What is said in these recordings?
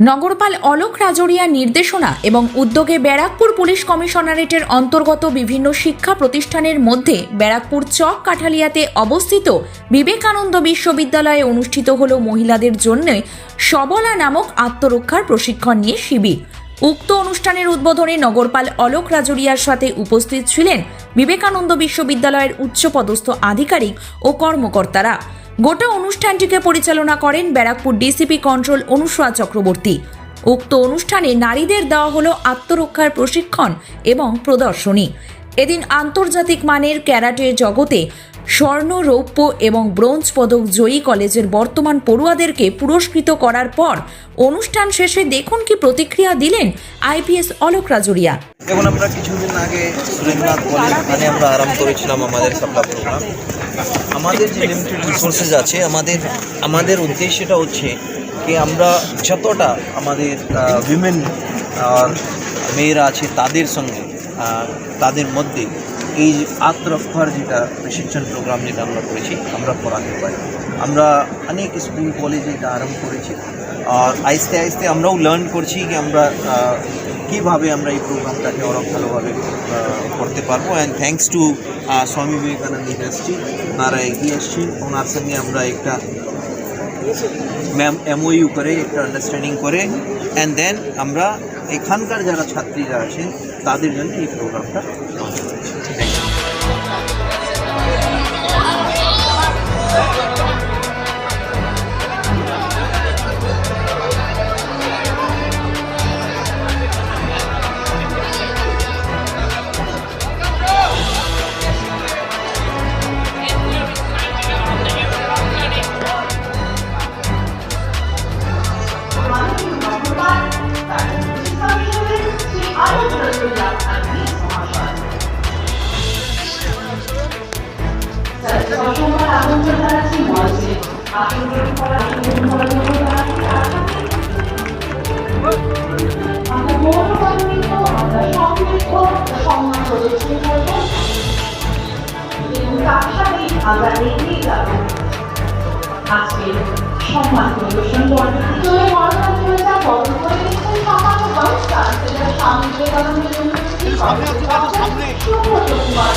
নগরপাল অলোক রাজরিয়ার নির্দেশনা এবং উদ্যোগে ব্যারাকপুর পুলিশ কমিশনারেটের অন্তর্গত বিভিন্ন শিক্ষা প্রতিষ্ঠানের মধ্যে ব্যারাকপুর চক কাঠালিয়াতে অবস্থিত বিবেকানন্দ বিশ্ববিদ্যালয়ে অনুষ্ঠিত হল মহিলাদের জন্য সবলা নামক আত্মরক্ষার প্রশিক্ষণ নিয়ে শিবির। উক্ত অনুষ্ঠানের উদ্বোধনে নগরপাল অলোক রাজরিয়ার সাথে উপস্থিত ছিলেন বিবেকানন্দ বিশ্ববিদ্যালয়ের উচ্চপদস্থ আধিকারিক ও কর্মকর্তারা। গোটা অনুষ্ঠানটিকে পরিচালনা করেন ব্যারাকপুর ডিসিপি কন্ট্রোল অনুসরা চক্রবর্তী। উক্ত অনুষ্ঠানে নারীদের দেওয়া হলো আত্মরক্ষার প্রশিক্ষণ এবং প্রদর্শনী। এদিন আন্তর্জাতিক মানের ক্যারাটে জগতে স্বর্ণ রৌপ্য এবং ব্রোঞ্জ পদক জয়ী কলেজের বর্তমান পড়ুয়াদেরকে পুরস্কৃত করার পর অনুষ্ঠান শেষে দেখুন কি প্রতিক্রিয়া দিলেন আইপিএস অলোক রাজুরিয়া। যেমন আমরা কিছুদিন আগে সুরেন্দ্রনাথ কলেজ মানে আমরা আরাম করেছিলাম আমাদের সাপ্লা প্রোগ্রাম আমাদের যে লিমিটেড রিসোর্সেস আছে আমাদের আমাদের উদ্দেশ্যটা হচ্ছে কি আমরা যতটা আমাদের উইমেন আর মেয়েরা আছে তাদের সঙ্গে আহ, তাদের মধ্যে এই যে আত্মরক্ষার যেটা প্রশিক্ষণ প্রোগ্রাম যেটা আমরা করেছি, আমরা করাতে পারি। আমরা অনেক স্কুল কলেজে এটা আরম্ভ করেছি। আর আস্তে আস্তে আমরাও লার্ন করছি কি আমরা কীভাবে আমরা এই প্রোগ্রামটাকে আরও ভালোভাবে করতে পারব। And thanks to Swami Vivekananda university ওনারা এগিয়ে এসছেন ওনার সঙ্গে আমরা একটা ম্যাম এমওইউ করে একটা আন্ডারস্ট্যান্ডিং করে অ্যান্ড দেন আমরা এখানকার যারা ছাত্রীরা আছেন, তাদের জন্য এই প্রোগ্রামটা আমরা এগিয়ে যাব আজকে সম্মান প্রদর্শন করব চলে মরণা চলে যা বরণ করে দিচ্ছেন সামান্য বয়স্কার সেটা স্বামী বিবেকানন্দের জন্য সামনে সম্মান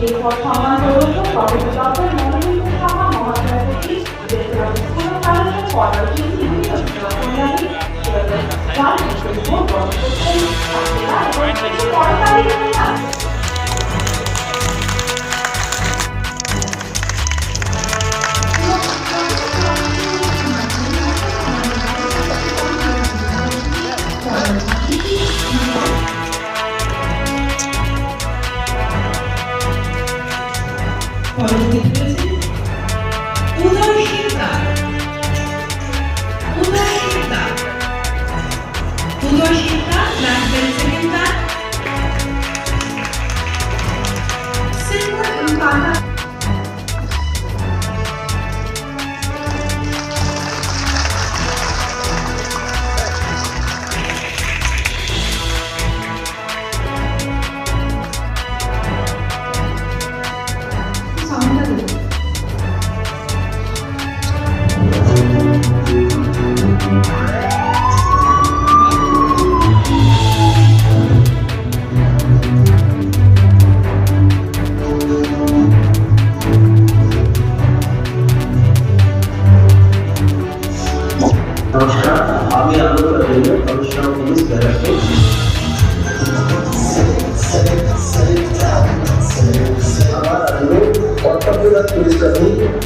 রয়েছেন আপনারা সম্মান প্রদর্শন কর্মী দপ্তর মনোনীত সভা মহাশয় দেশের কোনো কারণে পরবর্তী বিভিন্ন কল্যাণী যার for the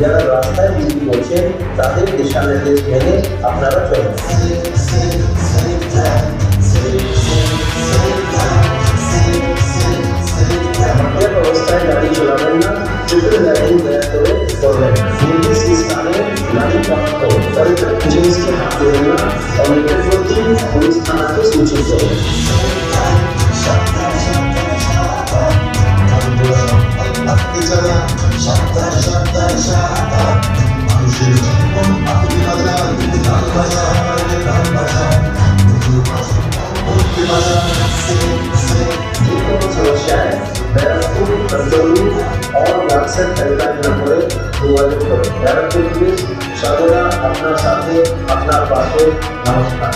পরবর্তী রাস্তায় বিক্রি করছেন তাদের দিশা নির্দেশ মেনে আপনারা চলুন। অবস্থায় গাড়ি চালাবেন না ট্রিপল রাইডিং দয়া করে করবেন নির্দিষ্ট স্থানে গাড়ি পার্ক করুন জিনিসকে হাত দেবেন না। অনেকের প্রতি পুলিশ থানাকে সূচিত করুন যে কোনো সমস্যায় ব্যারাকপুর কন্ট্রোল রুম और হোয়াটসঅ্যাপ হেল্পলাইন নম্বরে যোগাযোগ করুন ব্যারাকপুর পুলিশ সর্বদা আপনার সাথে আপনার পাশে নমস্কার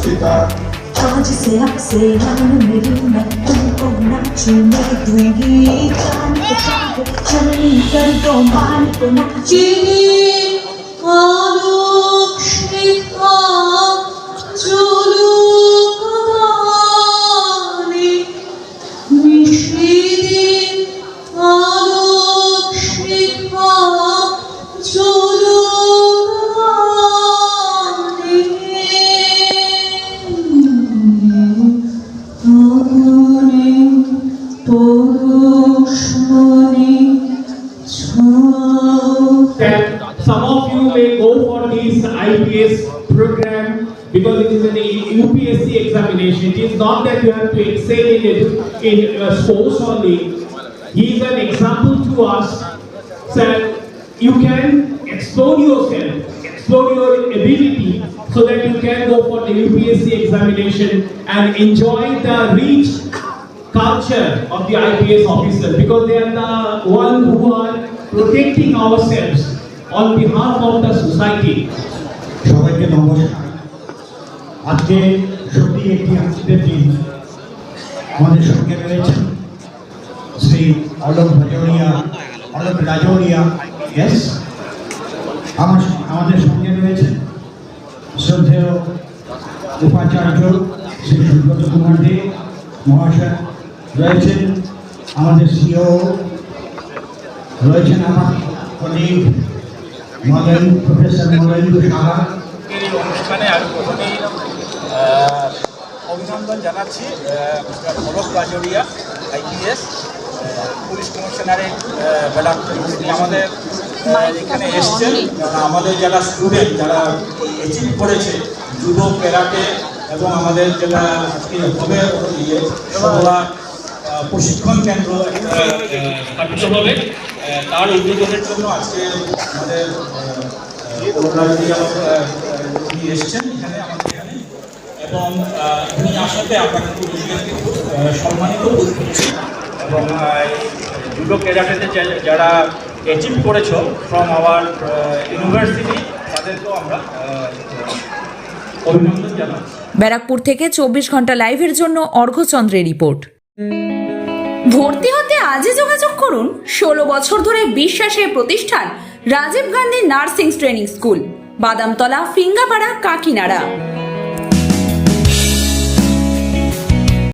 싶다 터지세요 세상은 내리면 꼭낮춤내 뒤기 가니까 참고 참으니까 또 많이 또 낮지 IPS program because it is an UPSC examination. It is not that you have to excel in it in uh, sports only. He is an example to us that you can explore yourself, explore your ability so that you can go for the UPSC examination and enjoy the rich culture of the IPS officer because they are the one who are protecting ourselves on behalf of the society. সবাইকে নমস্কার। আজকে সত্যি একটি আনন্দের দিন। আমাদের সঙ্গে রয়েছেন শ্রী অলোক ভাজরিয়া অলোক রাজরিয়া এস আমার আমাদের সঙ্গে রয়েছেন শ্রদ্ধেয় উপাচার্য শ্রী সুব্রত কুমার দে মহাশয় রয়েছেন, আমাদের সিও রয়েছেন আমার কলিগ মলেন প্রফেসর মলেন্দু সাহা। এই অনুষ্ঠানে আমি প্রথমেই অভিনন্দন জানাচ্ছি মিস্টার কাজরিয়া আইপিএস পুলিশ কমিশনারের তিনি আমাদের এখানে এসছেন। আমাদের যারা স্টুডেন্ট যারা অ্যাচিভ করেছে জুডো ক্যারাটে এবং আমাদের যেটা আজকে হবে ইয়ে প্রশিক্ষণ কেন্দ্র হবে। তার উদ্বোধনের জন্য আজকে আমাদের উনি এসছেন এখানে আমাদের এখানে। এবং উনি আসাতে সম্মানিত করছি। এবং ক্যারাটেতে যা- যারা অ্যাচিভ করেছ ফ্রম আওয়ার ইউনিভার্সিটি তাদেরকেও আমরা ব্যারাকপুর থেকে চব্বিশ ঘণ্টা লাইভের জন্য অর্ঘচন্দ্রের রিপোর্ট ভর্তি হতে আজই যোগাযোগ করুন। ষোলো বছর ধরে বিশ্বাসের প্রতিষ্ঠান Rajiv Gandhi nursing training school. Badamtala Fingapara Kakinara.